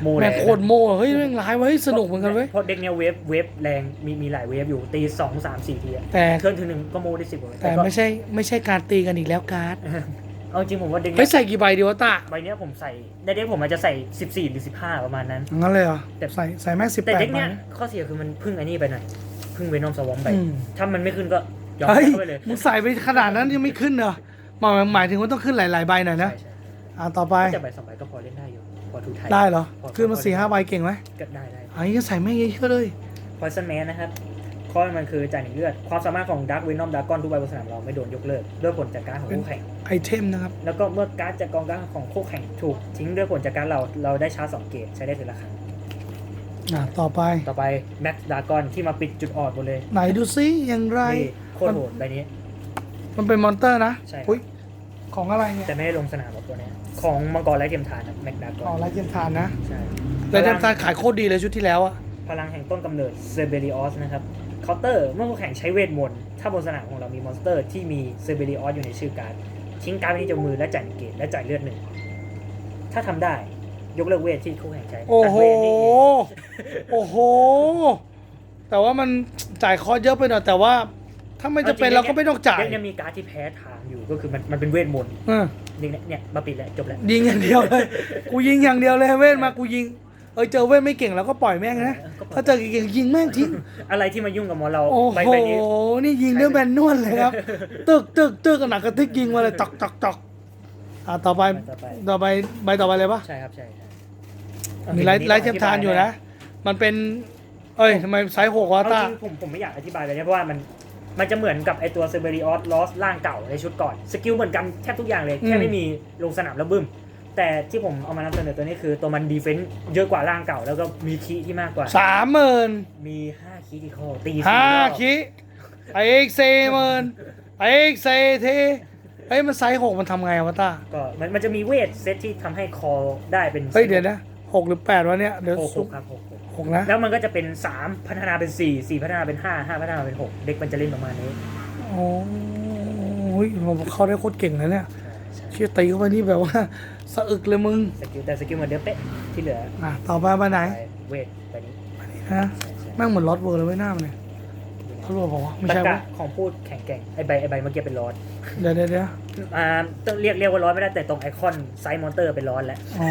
S2: โม่แร
S1: แม่
S2: ง
S1: งโคตรโม่เฮ้ยแม่งร้ายเว้ยสนุกเหมือนกันเว้ย
S2: เพราะเด็กเนี้ยเวฟเวฟแรงมีมีหลายเวฟอยู่ตีสองสามสี่ทีอะ
S1: แต่
S2: เทิร์นถึงหนึ่งก็โม่ได้สิบกว่า
S1: แต่
S2: ก็
S1: ไม่ใช่ไม่ใช่การตีกันอีกแล้วการ์ด
S2: เอาจริงผมว่าเด็ก
S1: เฮ้
S2: เนี้
S1: ย
S2: ย
S1: ใส่กี่ใบดีวะตา
S2: ใบเนี้ยผมใส่ในเด็กผมอาจจะใส่14หรือ15ประมาณนั้น
S1: งั้นเลยเหรอ
S2: แต่
S1: ใส่ใส่แม่สิบ
S2: แต่
S1: แปด
S2: เด็ก
S1: ใบ
S2: เนี้ยข้อเสียคือมันพึ่งไอ้นี่ไปหน่อยพึ่งเวนอมสวอมไป
S1: อืม
S2: ถ้ามันไม่ขึ้นก็ ยอม
S1: เฮ้ย
S2: เข้าไปเลย
S1: มึงใส่ไปขนาดนั้นยังไม่ขึ้นเหรอหมายหมายถึงว่าต้องขึ้นหลาย ๆ ใบหน่อยนะ
S2: ใช่ใช่
S1: อ่าต่อไป
S2: แต่ใบสองใบก็พอเล่นได้อยู่ พอทูไทย
S1: ได้เหรอ
S2: พอ
S1: ขึ้นมาสี่ห้าใบเก่งไหม
S2: ก็ได้ได้
S1: อันนี้ก็ใส่แม่งเยอะๆเลย
S2: พอยซันแมนนะครับ ข้อมันคือจ่ายหนึ่งเลือด ความสามารถของดักเวนอมดากอนทุกใบบนสนามเราไม่โดนยกเลิกด้วยผลจากการของคู่แข่ง
S1: ไอเทมนะครับ
S2: แล้วก็เมื่อการ์ดจากกองการดของคู่แข่งถูกทิ้งด้วยผลจากการเรา เราได้ชาร์จสองเกตใช้ได้ทีละครั้ง
S1: อ่าต่อไป
S2: ต่อไปแม็กดากอนที่มาปิดจุดอ่อนหมดเลย
S1: ไหนดูซิอย่างไร
S2: นี่โคตรโหดใบนี้
S1: มันเป็นมอนเตอร์นะ
S2: ใช่ครับ
S1: อุ้ยของอะไรเนี่ย
S2: แต่ไม่ได้ลงสนามหรอกตัวเนี้ยของมังกรไร้เทียมทานนะแม็กดากอ
S1: อ๋อนไรเทียมทานนะ
S2: ใช่
S1: ไรเทียมทานขายโคตรดีเลยชุดที่แล้วอะ
S2: พลังแห่งต้นกำเนิดเซเบริออสนะครับเคาน์เตอร์เมื่อคู่แข่งใช้เวทมนต์ถ้าบนสนามของเรามีมอนสเตอร์ที่มีเซเบริออสอยู่ในชื่อการ์ดทิ้งการ์ดไว้ที่จมือและจ่ายหนึ่งเกตและจ่ายเลือดหนึ่งถ้าทำได้ยกเลิกเวทที่คู่แข่งใช้
S1: โอ้โห
S2: ตัดเวทนี่เอง
S1: โอ้โห แต่ว่ามันจ่ายคอร์สเยอะไปหน่อยแต่ว่า ถ้าไม่จะเป็นเราก็ไม่ต้องจ่าย
S2: เด็กเนี่ยมีการ์ดที่แพ้ทางอยู่ก็คือมันมันเป็นเวทมนต์
S1: เออ
S2: เด็กเนี่ยเนี่ยมาปิดแล้วจบแล้ว
S1: ยิงอย่างเดียวเลย กูยิงอย่างเดียวเลยเว้นมากูยิง เออเจอเว้นไม่เก่งเราก็ปล่อยแม่งนะ
S2: ก็ปล่อย
S1: ถ้าเจอเก่งๆยิงแม่งทิ้ง
S2: อะไรที่มายุ่งกับหมอเรา
S1: โอ้
S2: ใบ
S1: โห
S2: ใบนี้
S1: นี่ยิงด้วยแบนนวลเลยครับ ตึกตึกตึกหนักกระติกยิงมาเลยตอกตอกตอกอ่าต่อไป
S2: ต่อไป
S1: ต่อไปใบต่อไปเลยปะ
S2: ใช่ครับใช่ใช่
S1: มีไลท์ไลท์เทียมทานอยู่นะ มันเป็น เอ้ยทำไมไซส์หกวะ
S2: เอา
S1: ตา
S2: จริงผมผมไม่อยากอธิบายเลยนะเพราะว่ามัน มันจะเหมือนกับไอตัวเซเบริออสลอสร่างเก่าในชุดก่อนสกิลเหมือนกันแทบทุกอย่างเลย แค่ไม่มีลงสนามแล้วบึ้ม แต่ที่ผมเอามานำเสนอตัวนี้คือตัวมันดีเฟนต์เยอะกว่าร่างเก่า แล้วก็มีคีย์ที่มากกว่า
S1: สามหมื่น
S2: มี5คีย์ที่ข้อตี
S1: ห้า
S2: สี่รอบ
S1: คิไอเอ็กเซหมื่นไอเอ็กเซเทเฮ้ยมันไซส์หกมันทำไงวะตา
S2: ก็มันมันจะมีเวทเซตที่ทำให้คอได้เป็น
S1: เฮ้ยเดี๋ยวนะหกหรือแปดวะเนี่ยเดี๋ยว
S2: หกห
S1: ซุ
S2: กครับหก หก
S1: หกนะ
S2: แล้วมันก็จะเป็น3พัฒนาเป็น4 4พัฒนาเป็น5 5พัฒนาเป็น6เด็กมันจะเล่นประมาณนี้
S1: โอ้ยผมเขาได้โคตรเก่งนะเนี่ย
S2: ใช่
S1: เชี่ยตีเข้าไปนี่แบบว่าสะอึกเลยมึง
S2: สกิลแต่สกิลเหมือนเดิมเป๊ะที่เหลือ
S1: อะต่อไปไปไหน
S2: ไปเวทไปนี้
S1: นะ
S2: ใช่ใช่
S1: แม่งเหมือนลอตเวอร์เลยไม่น่ามันเลยลอตเวอร์บอกว่าไม่
S2: ตะ
S1: ใช่
S2: กะ
S1: วะ
S2: ของพูดแข็งแกร่งไอใบไอใบเมื่อกี้เป็นร้อน
S1: เดี๋ยวเดี๋ยวเดี๋ยว
S2: อ่าต้องเรียกเรียกว่าร้อนไม่ได้แต่ตรงไอคอนไซส์มอนเตอร์เป็นร้อนแล้ว
S1: อ๋อ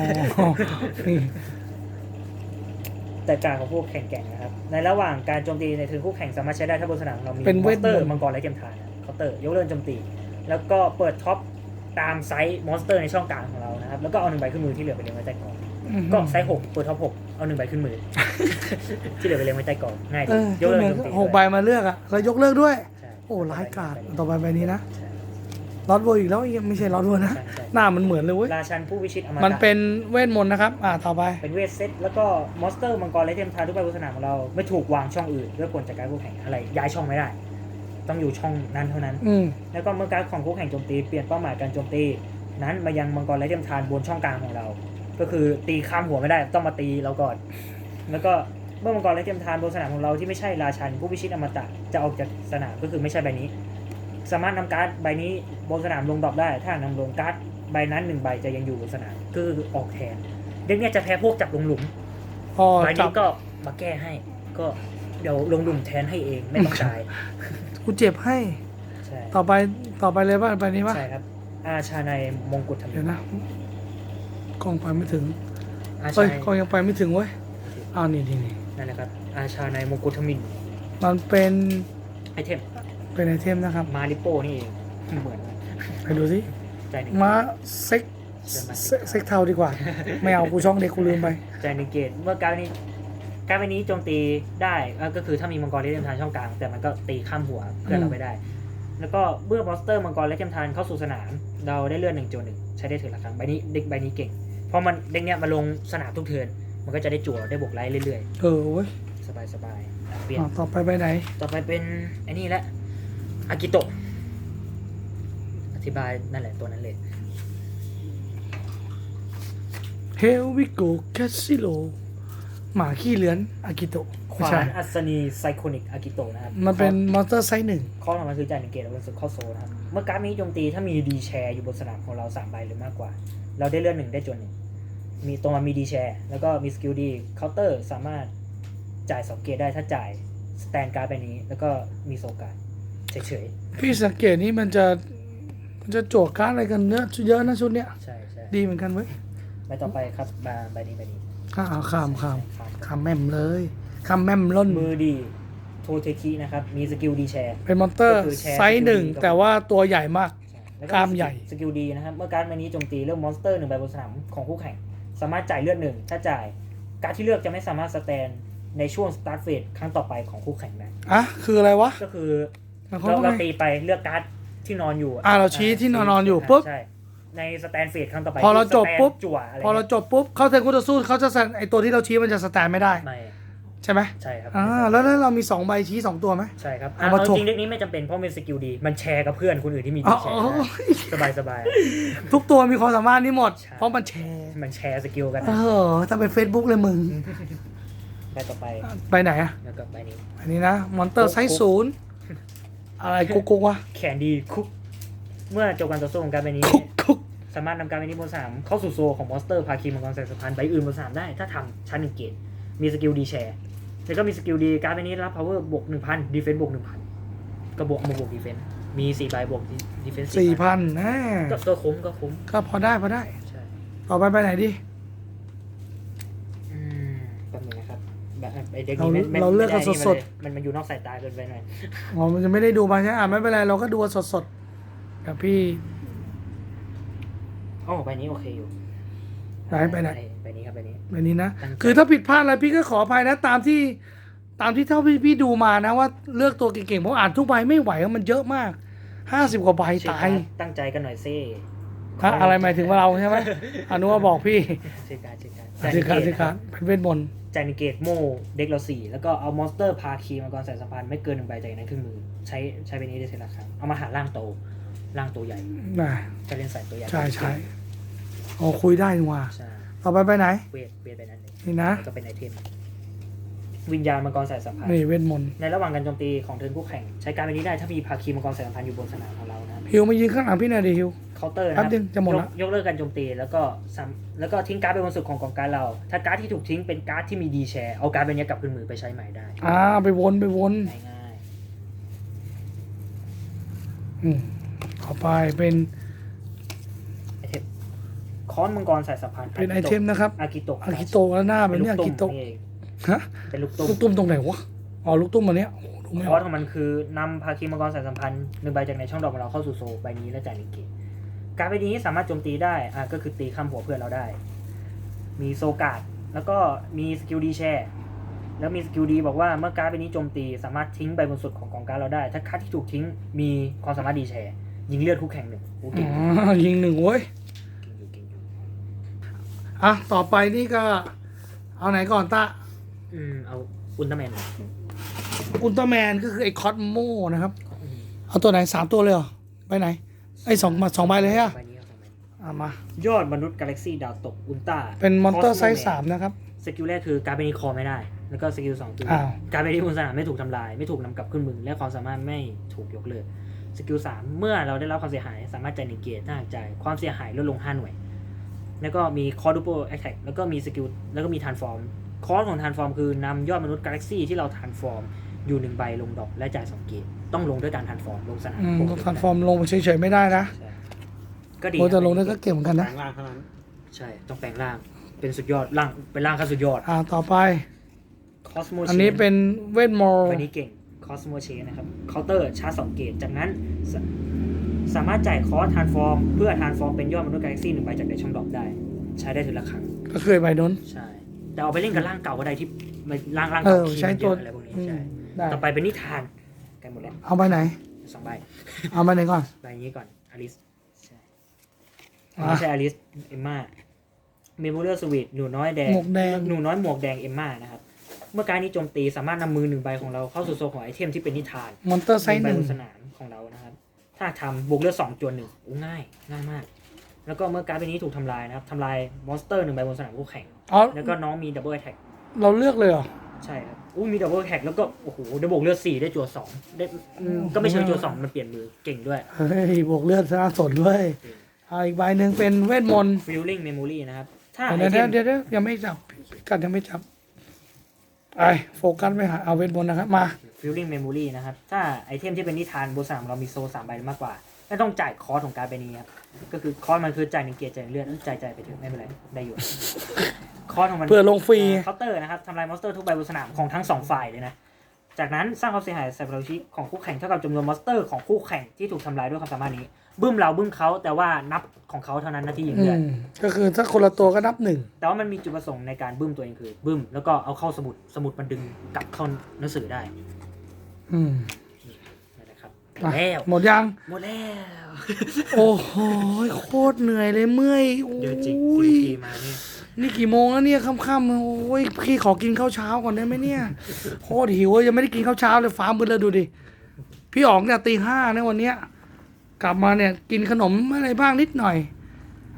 S1: นี่
S2: แต่การของพวกแข็งแกร่งนะครับ ในระหว่างการโจมตีในถึงคู่แข่งสามารถใช้ได้ถ้าบนสนามเรามี
S1: เป็น
S2: ม
S1: เว
S2: อน
S1: ท
S2: สเตอ
S1: ม
S2: ร์
S1: นต์
S2: มังกรและเกมทานเคาน์เตอร์ยกเลิกโจมตี แล้วก็เปิดท็อปตามไซส์มอนสเตอร์ในช่องกลางของเรานะครับ แล้วก็เอาหนึ่งใบขึ้นมือที่เหลือไปเลี้ยงไว้ใต้กองก็ไซส์หกเปิดท็อปหกเอาหนึ่งใบขึ้นมือ ที่เหลือไปเลี้ยงไว้ใต้กองง่าย
S1: เอ
S2: ดี
S1: อย
S2: ก
S1: ก็
S2: เลิ
S1: เห
S2: ก
S1: มือน
S2: โจมตี
S1: หกใบมาเลือกอะแล้วยกเลิกด้วย
S2: ใช่
S1: โอ้ร้ายกาจต่อไปใบนี้นะ
S2: ใช่
S1: ลอดเวอร์อีกแล้วยังไม่ใช่ลอดเวอร์นะ
S2: ใช่ใช่
S1: หน้ามันเหมือนเลยเว้ย
S2: ราชันผู้วิชิตอมตะ
S1: มันเป็นเวทมนต์นะครับ อ่าต่อไป
S2: เป็นเวทเซตแล้วก็มอนสเตอร์มังกรและเทมทานทุกใบบนสนามของเราไม่ถูกวางช่องอื่นด้วยผลจากการคู่แข่งอะไร ย้ายช่องไม่ได้ ต้องอยู่ช่องนั้นเท่านั้น
S1: อืม
S2: แล้วก็เมื่อการดของคู่แข่งโจมตีเปลี่ยนเป้าหมายการโจมตี นั้นมายังมังกรและเทมทานบนช่องกลางของเรา ก็คือตีข้ามหัวไม่ได้ต้องมาตีเราก่อน แล้วก็เมื่อมังกรและเทมทานบนสนามของเราที่ไม่ใช่ราชันผู้พิชิตอมตะจะออกจากสนามก็คือไม่ใช่ใบนี้ สามารถนำการ์ดใบนี้บนสนามลงดรอปได้ ถ้านำลงการ์ดใบนั้นหนึ่งใบจะยังอยู่บนสนามก็คือออกแทนเด็กเนี่ยจะแพ้พวกจับลงหลุม
S1: พอ
S2: ใบ
S1: จั
S2: นี้
S1: บ
S2: ก็มาแก้ให้ ก็เดี๋ยวลงหลุมแทนให้เองไม่ต้องจ่าย
S1: กูเจ็บให้
S2: ใช่
S1: ต่อไปต่อไปเลยป่ะไปนี้ป่ะ
S2: ใช่ครับ อาชาในมงกุฎธรรมิ
S1: เดี๋ยวนะกล้องไปไม่ถึง
S2: อา
S1: เฮ้
S2: ชายใน
S1: กล้องยังไปไม่ถึงเว้ยอ้าวนี่นี่นี่
S2: นั่นนะครับอาชาในมงกุฎธรรมิน
S1: มันเป็น
S2: ไอเทม
S1: เป็นไอเทมนะครับ
S2: มาริโปนี่เองเหมือนกัน
S1: ไปดูสิ
S2: ใจหนึ่ง
S1: ม้าเซ็กเซ็กเซ็กเทาดีกว่า ไม่เอากูช่องเด็กกูลืมไป
S2: ใจหนึ่งเกตเมื่อการดนี้การดใบนี้โจมตีได้เอ่อก็คือถ้ามีมังกรเล่มทานช่องกลาง แต่มันก็ตีข้ามหัวเพื่อนเราไม่ได้ แล้วก็เมื่อมอนสเตอร์มังกรและเทมทานเข้าสู่สนาม เราได้เลื่อนหนึ่งโจหนึ่งใช้ได้ถึงละครั้งใบนี้เด็กใบนี้เก่งเพราะมันเด็กเนี้ยมาลงสนามทุกเทิร์นมันก็จะได้จั่วได้บวกไลท์เรื่อย
S1: เออเว้ย
S2: ๆสบายๆอะเปลี่ยน
S1: อะต่อไปไปไหน
S2: ต่อไปเป็นไอ้นี่แหละ อากิโตะ อธิบายนั่นแหละตัวนั้นเลย
S1: Here we go Casino หมาขี้เลือนอากิโตะ
S2: ข
S1: ไม่
S2: วา
S1: ใช่
S2: นอัศนีไซโคนิกอากิโตะนะครับ
S1: มันเป็นมอนสเตอร์ไซส์หนึ่ง
S2: ข้อของมันคือจ่ายหนึ่งเกตแล้วเป็นสุดเข้าโซนนะครับ เมื่อการดนี้โจมตีถ้ามีดีแชร์อยู่บนสนามของเราสามใบหรือมากกว่า เราได้เลื่อนหนึ่งได้จนหนึ่งมีตรงมามีดีแชร์แล้วก็มีสกิลดีเคาน์เตอร์สามารถจ่ายสองเกตได้ถ้าจ่ายสแตนการ์ดใบนี้ แล้วก็มีโซการ์ด เฉย
S1: พี่สังเกตนี่มันจะมันจะโจกการดอะไรกันเนื้อะเยอะนะชุดเนี้ย
S2: ๆ ใช่ใช่
S1: ดีเหมือนกันเว้ย
S2: ใบต่อไปครับมาใบนี้ใบนี้
S1: ข้าวข้ามข้าม
S2: ครับ
S1: ข้ามแม่มเลยข้ามแม่มล้น
S2: มือดีโทเทคินะครับ มีสกิลดีแชร์
S1: เป็นมอนสเตอร์
S2: ก็คือแชร์
S1: ไซส์หนึ่ง
S2: สกิลดี
S1: แต่ว่าตัวใหญ่มาก
S2: แล้ว
S1: กล้ามใหญ่
S2: สกิลดีนะครับ เมื่อการดใบนี้โจมตีเลือกมอนสเตอร์หนึ่งใบบนสนามของคู่แข่ง สามารถจ่ายเลือดหนึ่ง ถ้าจ่าย การดที่เลือกจะไม่สามารถสแตนในช่วงสตาร์ทเฟสครั้งต่อไปของคู่แข่งได้
S1: อะคืออะไรวะ
S2: ก็คือ
S1: หมายความ
S2: เรา
S1: ว่า
S2: เรา
S1: ไง
S2: ตีไปเลือกการ์ดที่นอนอยู่
S1: อ่าเราชี้ที่นอนๆอยู่ปุ๊บ
S2: ใช่ในสแตนเฟสครั้งต่อไป
S1: พอเราจบ
S2: สแตน
S1: ปุ๊บ
S2: จั่วอะไร
S1: พอเราจบปุ๊บเขาเซนคู่ต่อสู้เขาจะแสดงไอตัวที่เราชี้มันจะสแตนไม่ได้
S2: ไม่
S1: ใช่ไหม
S2: ใช่ครับ
S1: อ่าแล้วแล้วเรามีสองใบชี้สองตัวไหม
S2: ใช่ครับ
S1: เอา
S2: อะ
S1: มา
S2: เอา
S1: ถก
S2: จริงเด็กนี้ไม่จำเป็นเพราะมันสกิลดี มันแชร์กับเพื่อนคนอื่นที่มี
S1: อ๋
S2: ดี
S1: อ
S2: แช
S1: อ๋
S2: ร์
S1: อ
S2: สบายสบาย
S1: ทุกตัวมีความสามารถนี่หมด
S2: ใช่
S1: เพราะมันแชร์
S2: มันแชร์สกิลกัน
S1: เอ
S2: นะ
S1: อถ้าเป็น Facebook เลยมึง
S2: ใบต่อไป
S1: ไปไหนอะ
S2: แล้วก็ใบนี้
S1: อันนี้นะมอนเตอร์ไซส์ศูนย์ อะไรกุ๊กกุ๊กวะ
S2: แคนดี้คุก เมื่อจบการต่อสู้ของการใบนี้
S1: คุกคุก
S2: สามารถนำการใบนี้บนสนามเข้าสู่โซลของมอนสเตอร์พาคีมังกรแสงสะพานใบอื่นบนสนามได้ ถ้าทำชั้นหนึ่งเกตมีสกิลดีแชร์แล้วก็มีสกิลดีการดใบนี้รับ power บวกหนึ่งพันดีเฟนซ์บวกหนึ่งพันก็บวกมาบวกดีเฟนซ์มีสี่ใบบวกดีเฟนซ์
S1: สี่พันนะ
S2: ก็ก็คุ้มก็คุ้ม
S1: ก็พอได้พอได้
S2: ใช่
S1: ต่อไปไปไหนดี
S2: อืมแป๊บนึงนะครับ แบบไอเด็ก
S1: เรา
S2: นี้ไม่ไม่
S1: เราเลือกกัน
S2: ไม่ไส
S1: ด
S2: มันเลยมันมันอยู่นอกสายตาเกินไปหน่อย
S1: อ๋อมันจะไม่ได้ดูมาใช่ไหมอะไม่เป็นไรเราก็ดูสดสดๆกับพี่
S2: โอ้ใบนี้โอเคอยู่
S1: ไหนไปไหน
S2: ใบนี้ครับใบนี้
S1: แบบนี้นะ
S2: ตั้งใจ
S1: คือถ้าผิดพลาดอะไรพี่ก็ขออภัยนะตามที่ ตามที่เท่าที่พี่ดูมานะว่าเลือกตัวเก่งๆเพราะอ่านทุกใบไม่ไหวมันเยอะมากห้าสิบกว่าใบ
S2: ชื่อ
S1: ตาย
S2: การ์ดตั้งใจกันหน่อยซิ
S1: ฮะอะไรหมายถึงว่าเราใช่ไหมอนุว่าบอกพี่
S2: ชื่อการดชื่อการด
S1: สิการสิการเป็นเวทมนต์
S2: จายนิเกตโมเด็กเราสี่แล้วก็เอามอนสเตอร์พาคีมาก่อนใส่สัมพันธ์ไม่เกินหนึ่งใบจากนั้นครึ่งมือ ใช้ใช้ใบนี้ได้เท่าละครั้งเอามาหาร่างโตร่างตัวใหญ่
S1: นะ
S2: จะเล่นใส่ตัวใหญ่
S1: ใช่ใช่อ๋อคุยได้นี่ว่า
S2: ใช่
S1: ต่อไปไปไหน
S2: เวทเวทไปนั้นเลย
S1: นี่นะ
S2: แล้วก็เป็นไอเทมวิญญาณมังกรสายสัมพันธ์
S1: นี่เวทมนต์
S2: ในระหว่างการโจมตีของเทิร์นคู่แข่ง ใช้การดใบนี้ได้ถ้ามีภาคีมังกรสายสัมพันธ์อยู่บนสนามของเรานะครับ
S1: ฮิวมายืนข้างหลังพี่หน่อยดิฮิว
S2: เคาน์เตอร์นะค
S1: แป๊
S2: รั
S1: บบนึงจะหมด
S2: ย
S1: ละ
S2: กยกเลิกการโจมตีแล้วก็ซ้ำแล้วก็ทิ้งการ์ดไปบนสุดของกองการดเรา ถ้าการ์ดที่ถูกทิ้งเป็นการ์ดที่มีดีแชร์เอาการ์ดใบนี้กลับขึ้นมือไปใช้ใหม่ได้
S1: อ่าไปวนไปวน
S2: ง่าย
S1: อืมต่อไปเป็น
S2: ๆไอเทมค้อนมังกรสายสัมพันธ์
S1: เป็นไอเทมนะครับ
S2: อากิโตะ
S1: อากิโตะแล้วหน้าแบบนี้อากิโตะ
S2: นี่เอง
S1: ฮะ
S2: เป็นลูกตุ้ม
S1: ลูกตุ้มตรงไหนวะอ๋อลูกตุ้มอันเนี้ยโอ้โหดูไม่
S2: ค
S1: อ
S2: อ
S1: อ
S2: ร์
S1: ก
S2: สของมันคือนำภาคีมังกรสายสัมพันธ์หนึ่งใบจากในช่องดอกของเราเข้าสู่โซลใบนี้และจ่ายหนึ่งเกตการดใบนี้สามารถโจมตีได้อะก็คือตีข้ามหัวเพื่อนเราได้ มีโซการ์ดแล้วก็มีสกิลดีแชร์แล้วมีสกิลดีบอกว่าเมื่อการ์ดใบนี้โจมตีสามารถทิ้งใบบนสุดของกองการดเราได้ ถ้าการ์ดที่ถูกทิ้งมีความสามารถดีแชร์ ยิงเลือดคู่แข่งหนึ่งโอ้เก่ง
S1: อ๋อยิงหนึ่งเว้ย
S2: เก่งอยู่เก่งอยู่
S1: อะต่อไปนี่ก็ เอาไหนก่อนตา
S2: อืมเอาอุลตร้าแมน
S1: อุลตร้าแมนก็คือไอ้คอสโมนะครับ เอาตัวไหนสามตัวเลยเหรอไปไหน ไอ้สองมาสองใบเลยฮะ
S2: ใบนี้ครับสองใบ
S1: อะมา
S2: ยอดมนุษย์กาแล็กซี่ดาวตกอุลตร้า
S1: เป็นมอนเตอร์ไซส์สามนะครับ
S2: สกิลแรกคือการเป็นอีคอไม่ได้ แล้วก็สกิลสองคือ
S1: อ้าว
S2: การเป็นที่บนสนามไม่ถูกทำลาย ไม่ถูกนำกลับขึ้นมือ และความสามารถไม่ถูกยกเลิกสกิลสามเมื่อเราได้รับความเสียหายสามารถจ่ายหนึ่งเกียร์ถ้าหากจ่ายความเสียหายลดลงห้าหน่วย แล้วก็มีคอร์ดูโปแอคแท็กแล้วก็มีสกิลแล้วก็มีทานฟอร์ม คอร์สของทานฟอร์มคือนำยอดมนุษย์กาแล็กซี่ที่เราทานฟอร์มอยู่หนึ่งใบลงดอกและจ่ายสองเกียร์ต้องลงด้วยการทานฟอร์มลงสนาม
S1: อืม
S2: ปก
S1: ต้อง
S2: ติ
S1: ทานฟอร์มลงไปเฉยๆไม่ได้นะ
S2: ใช่ก็ดี
S1: โอ้แต่
S2: ครับ
S1: ลงได้ก็เก่งเหมือนกัน
S3: แปล
S1: นะ
S3: งร่างเท่านั้น
S2: ใช่ต้องแปลงร่างเป็นสุดยอดร่างเป็นร่างขั้นสุดยอด
S1: อ่าต่อไป
S2: คอสโม
S1: อันนี้เป็นเวทมอล
S2: ใบนี้เก่งคอสโมเชนะครับเคาน์เตอร์ชาร์จสองเกตจากนั้นสาสามารถจ่ายคอร์สทานฟอร์ม เพื่อทานฟอร์มเป็นยอดมนุษย์กาแล็กซี่หนึ่งใบจากในช่องดรอปได้ ใช้ได้ทีละครั้ง
S1: ก็คือไอ้ใบนู้น
S2: ใช่ แต่เอาไปเล่นกับร่างเก่าก็ได้ที่ไม่ร่างร่าง
S1: เอ
S2: เก่า
S1: อ
S2: ที่
S1: ใช้
S2: มันเย
S1: ตัว
S2: อะอะไรพวกนี้
S1: อืม
S2: ใช่
S1: ได้
S2: ต่อไปเป็นนิทานกันหมดแล้ว
S1: เอาใบไหน
S2: สองใบ
S1: เอาใบไหนก่อน
S2: ใบนี้ก่อนอลิสใช่
S1: อะ
S2: ไม่ใช่อลิสเอมมาเมโมเรียลสวีทหนูน้อยแดง
S1: หมวกแดง
S2: หนูน้อยหมวกแดงเอมมานะครับ เมื่อการนี้โจมตีสามารถนำมือหนึ่งใบของเราเข้าสู่โซนของไอเทมที่เป็นนิทาน
S1: มอนเตอร์ไซส์หนึ่ง
S2: ใบบนสนามของเรานะครับ ถ้าทำบวกเลือดสองจวนหนึ่งโอ้ง่ายง่ายมาก แล้วก็เมื่อการ์ดใบนี้ถูกทำลายนะครับทำลายมอนสเตอร์หนึ่งใบบนสนามคู่แข่ง
S1: อ๋อ
S2: แล้วก็น้องมีดับเบิลแท็ก
S1: เราเลือกเลยเหรอ
S2: ใช่ครับอู้มีดับเบิลแท็กแล้วก็โอ้โหได้บวกเลือดสี่ได้จัวสองได้อืมก็ไม่เชิงจัวสองมันเปลี่ยนมือเก่งด้วย
S1: เฮ้ย บวกเลือดซะสนด้วยเอาอีกใบหนึ่งเป็นเวทมนต์
S2: ฟิลลิ่งเมมโมรีนะครับ ถ้าไอ
S1: เดี๋ยว
S2: เท
S1: เดี๋ยว
S2: ม
S1: เดี๋ยวเดี๋ยวยังไม่จับกันยังไม่จับไปโฟกัสไปหาเอาเวทมนต์นะครับ มา
S2: ฟิลลิ่งเมมโมรีนะครับ ถ้าไอเทมที่เป็นนิทานบนสนามเรามีโซสามใบมากกว่าไม่ต้องจ่ายคอร์สของการ์ดใบนี้ครับ ก็คือคอร์สมันคือจ่ายหนึ่งเกียร์จ่ายหนึ่งเลือดเอ้ยจ่ายจ่ายไปเถอะไม่เป็นไรได้อยู่ คอร์สของมัน
S1: เพื่อลงฟรี
S2: เคาน์เตอร์นะครับทำลายมอนสเตอร์ทุกใบบนสนามของทั้งสองฝ่ายเลยนะ จากนั้นสร้างความเสียหายใส่พลังชีของคู่แข่งเท่ากับจำนวนมอนสเตอร์ของคู่แข่งที่ถูกทำลายด้วยความสามารถนี้ บึ้มเราบึ้มเขาแต่ว่านับของเขาเท่านั้นนะที่ยิง
S1: อื
S2: เลือด
S1: มก็คือถ้าคนละตัวก็นับหนึ่ง
S2: แต่ว่ามันมีจุดประสงค์ในการบึ้มตัวเองคือบึ้มแล้วก็เอาเข้าสมุดสมุดมันดึงกลับเข้าหนังสือได้
S1: อืม
S2: นั่นแหละครับหม
S1: อะ
S2: ดแล้ว
S1: หมดยัง
S2: หมดแล้ว
S1: โอ้โหโคตรเหนื่อยเลยเมื่อยโอ้
S2: เดี๋ยวจิก
S1: ย
S2: ทีมาเนี่ย
S1: นี่กี่โมงแล้วเนี่ยค่ำๆโอ้ยพี่ขอกินข้าวเช้าก่อนได้ไหมเนี่ยโคตรหิวเลยยังไม่ได้กินข้าวเช้าเลยฟ้ามืดแล้วดูดิพี่ออกเนี่ยตีห้าในวันเนี้ย กลับมาเนี่ยกินขนมอะไรบ้างนิดหน่อย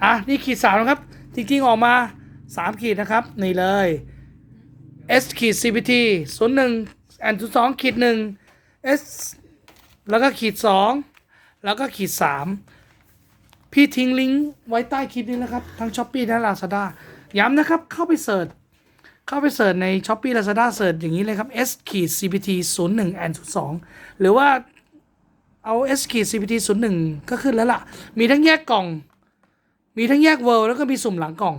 S1: อะนี่ขีดสามนะครับ จริงๆออกมาสามขีดนะครับ นี่เลย S ขีด CPT ศูนย์หนึ่งแอนสองขีดหนึ่ง S แล้วก็ขีดสองแล้วก็ขีดสามพี่ทิ้งลิงก์ไว้ใต้คลิปนี้นะครับ ทั้ง s h อ p e e และ Lazada ย้ำนะครับ เข้าไปเสิร์ชเข้าไปเสิร์ชใน s h อ p e e Lazada เสิร์ชอย่างนี้เลยครับ S ขีด CPT 01 and 02หรือว่าเอา S ขีด CPT 01ก็ขึ้นแล้วล่ะ มีทั้งแยกกล่อง มีทั้งแยกเวิลด์แล้วก็มีสุ่มหลังกล่อง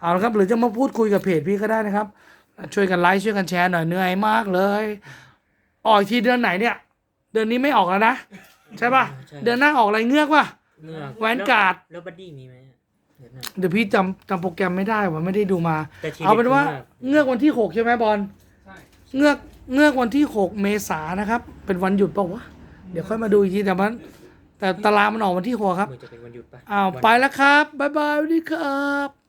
S1: เอาละครับ หรือจะมาพูดคุยกับเพจพี่ก็ได้นะครับ ช่วยกันไลค์ช่วยกันแชร์หน่อยเหนื่อยมากเลย ออกอีกทีเดือนไหนเนี่ย เดือนนี้ไม่ออกแล้วนะ ใช่ป่ะเดือนหน้าออกอะไรเงือกป่ะ
S2: เงือก
S1: แวนการ์ด
S2: แล้วบัดดี้มีไหมเดี๋ยวนะ
S1: เดี๋ยวพี่จำจำโปรแกรมไม่ได้ว่าไม่ได้ดูมา
S2: แต่ที
S1: เอาเป็นว่า
S2: ด็ดคือ
S1: เงือกวันที่หกใช่ไหมบอลเงือกเงือกวันที่หกเมษานะครับ เป็นวันหยุดเปล่าวะเดี๋ยวค่อยมาดูอีกทีแต่มันแต่ตารางมันออกวันที่หกครับ
S2: เหมือนจะเป็นวันหยุดปะ
S1: อ้าว
S2: วัน
S1: ไปแล้วครับ บ๊ายบายสวัสดีครับ